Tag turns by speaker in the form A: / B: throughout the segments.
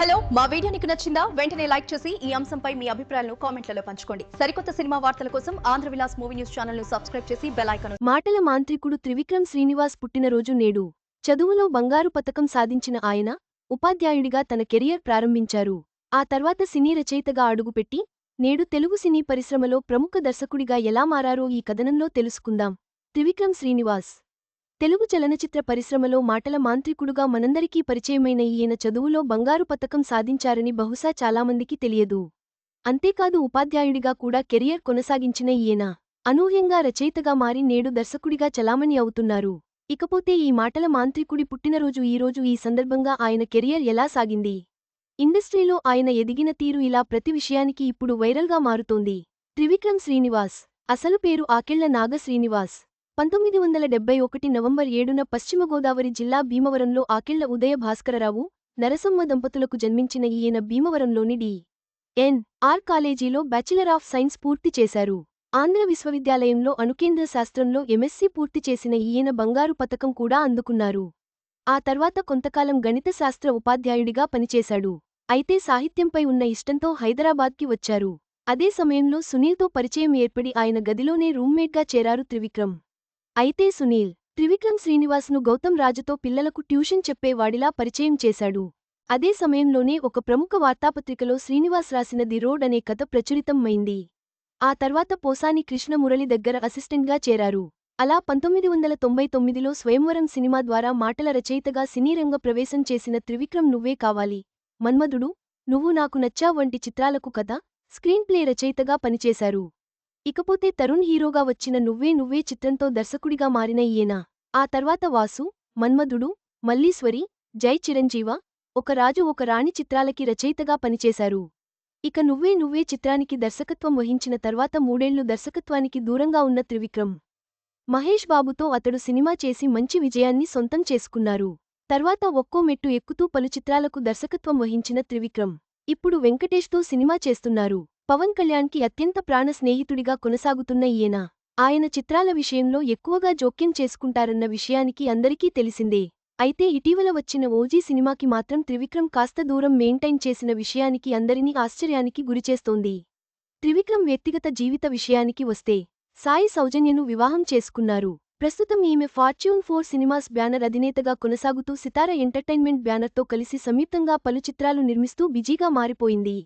A: Hello మా video నీకు నచ్చిందా? వెంటనే లైక్ చేసి ఈ అంశంపై మీ అభిప్రాయాలను కామెంట్లలో పంచుకోండి. సరికొత్త సినిమా వార్తల కోసం ఆంధ్ర విలాస్ మూవీ న్యూస్ ఛానల్ను సబ్స్క్రైబ్ చేసి బెల్ ఐకాన్
B: మాటల మాంత్రికుడు త్రివిక్రమ్ శ్రీనివాస్ పుట్టినరోజు నేడు. చదువులో బంగారు పతకం సాధించిన ఆయన ఉపాధ్యాయుడిగా తన కెరియర్ ప్రారంభించారు. ఆ తర్వాత సినీ రచయితగా అడుగుపెట్టి నేడు తెలుగు సినీ పరిశ్రమలో ప్రముఖ దర్శకుడిగా ఎలా మారారో ఈ కథనంలో తెలుసుకుందాం. త్రివిక్రమ్ శ్రీనివాస్ తెలుగు చలనచిత్ర పరిశ్రమలో మాటల మాంత్రికుడుగా మనందరికీ పరిచయమైన ఈయన చదువులో బంగారు పతకం సాధించారని బహుశా చాలామందికి తెలియదు. అంతేకాదు ఉపాధ్యాయుడిగా కూడా కెరియర్ కొనసాగించిన ఈయన అనూహ్యంగా రచయితగా మారి నేడు దర్శకుడిగా చలామణి అవుతున్నారు. ఇకపోతే ఈ మాటల మాంత్రికుడి పుట్టినరోజు ఈరోజు ఈ సందర్భంగా ఆయన కెరియర్ ఎలా సాగింది? ఇండస్ట్రీలో ఆయన ఎదిగిన తీరు ఇలా ప్రతి విషయానికి ఇప్పుడు వైరల్గా మారుతోంది. త్రివిక్రమ్ శ్రీనివాస్. అసలు పేరు ఆకెళ్ళ నాగ శ్రీనివాస్ పంతొమ్మిది వందల డెబ్బై ఒకటి నవంబర్ ఏడున పశ్చిమ గోదావరి జిల్లా భీమవరంలో ఆకిళ్ళ ఉదయ భాస్కరరావు నరసమ్మ దంపతులకు జన్మించిన ఈయన భీమవరంలోని డి. ఎన్. ఆర్. కాలేజీలో బ్యాచిలర్ ఆఫ్ సైన్స్ పూర్తి చేశారు. ఆంధ్ర విశ్వవిద్యాలయంలో అణుకేంద్ర శాస్త్రంలో ఎంఎస్సీ పూర్తి చేసిన ఈయన బంగారు పతకం కూడా అందుకున్నారు. ఆ తర్వాత కొంతకాలం గణిత శాస్త్ర ఉపాధ్యాయుడిగా పనిచేశాడు. అయితే సాహిత్యంపై ఉన్న ఇష్టంతో హైదరాబాద్కి వచ్చారు. అదే సమయంలో సునీల్తో పరిచయం ఏర్పడి ఆయన గదిలోనే రూమ్మేట్గా చేరారు త్రివిక్రమ్. అయితే సునీల్ త్రివిక్రమ్ శ్రీనివాస్ను గౌతమ్ రాజుతో పిల్లలకు ట్యూషన్ చెప్పేవాడిలా పరిచయం చేశాడు. అదే సమయంలోనే ఒక ప్రముఖ వార్తాపత్రికలో శ్రీనివాస్ రాసిన ది రోడ్ అనే కథ ప్రచురితమైంది. ఆ తర్వాత పోసాని కృష్ణమురళి దగ్గర అసిస్టెంట్గా చేరారు. అలా పంతొమ్మిది వందల తొంభై తొమ్మిదిలో స్వయంవరం సినిమా ద్వారా మాటల రచయితగా సినీరంగ ప్రవేశం చేసిన త్రివిక్రమ్ నువ్వే కావాలి. మన్మధుడు నువ్వు నాకు నచ్చా వంటి చిత్రాలకు కథ స్క్రీన్ ప్లే రచయితగా పనిచేశారు. ఇకపోతే తరుణ్ హీరోగా వచ్చిన నువ్వే నువ్వే చిత్రంతో దర్శకుడిగా మారిన ఈయన. ఆ తర్వాత వాసు మన్మధుడు మల్లీశ్వరి జై చిరంజీవ ఒక రాజు ఒక రాణి చిత్రాలకి రచయితగా పనిచేశారు. ఇక నువ్వే నువ్వే చిత్రానికి దర్శకత్వం వహించిన తర్వాత మూడేళ్ళు దర్శకత్వానికి దూరంగా ఉన్న త్రివిక్రమ్. మహేష్ బాబుతో అతడు సినిమా చేసి మంచి విజయాన్ని సొంతం చేసుకున్నారు. తర్వాత ఒక్కో మెట్టు ఎక్కుతూ పలు చిత్రాలకు దర్శకత్వం వహించిన త్రివిక్రమ్. ఇప్పుడు వెంకటేష్తో సినిమా చేస్తున్నారు. పవన్ కళ్యాణ్కి అత్యంత ప్రాణ స్నేహితుడిగా కొనసాగుతున్న ఈయన ఆయన చిత్రాల విషయంలో ఎక్కువగా జోక్యం చేసుకుంటారన్న విషయానికి అందరికీ తెలిసిందే. అయితే ఇటీవల వచ్చిన ఓజీ సినిమాకి మాత్రం త్రివిక్రమ్ కాస్త దూరం మెయింటైన్ చేసిన విషయానికి అందరినీ ఆశ్చర్యానికి గురిచేస్తోంది. త్రివిక్రమ్ వ్యక్తిగత జీవిత విషయానికి వస్తే సాయి సౌజన్యను వివాహం చేసుకున్నారు. ప్రస్తుతం ఈమె ఫార్చ్యూన్ ఫోర్ సినిమాస్ బ్యానర్ అధినేతగా కొనసాగుతూ సితార ఎంటర్టైన్మెంట్ బ్యానర్తో కలిసి సంయుక్తంగా పలు చిత్రాలు నిర్మిస్తూ బిజీగా మారిపోయింది.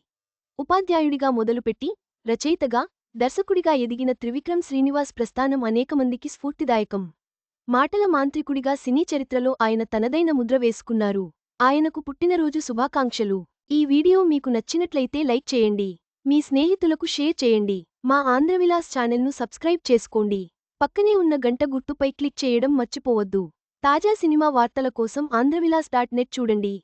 B: ఉపాధ్యాయుడిగా మొదలుపెట్టి రచయితగా దర్శకుడిగా ఎదిగిన త్రివిక్రమ్ శ్రీనివాస్ ప్రస్థానం అనేకమందికి స్ఫూర్తిదాయకం. మాటల మాంత్రికుడిగా సినీ చరిత్రలో ఆయన తనదైన ముద్ర వేసుకున్నారు. ఆయనకు పుట్టినరోజు శుభాకాంక్షలు. ఈ వీడియో మీకు నచ్చినట్లయితే లైక్ చేయండి. మీ స్నేహితులకు షేర్ చేయండి. మా ఆంధ్రవిలాస్ ఛానల్ను సబ్స్క్రైబ్ చేసుకోండి. పక్కనే ఉన్న గంట గుర్తుపై క్లిక్ చేయడం మర్చిపోవద్దు. తాజా సినిమా వార్తల కోసం ఆంధ్రవిలాస్ డాట్ నెట్ చూడండి.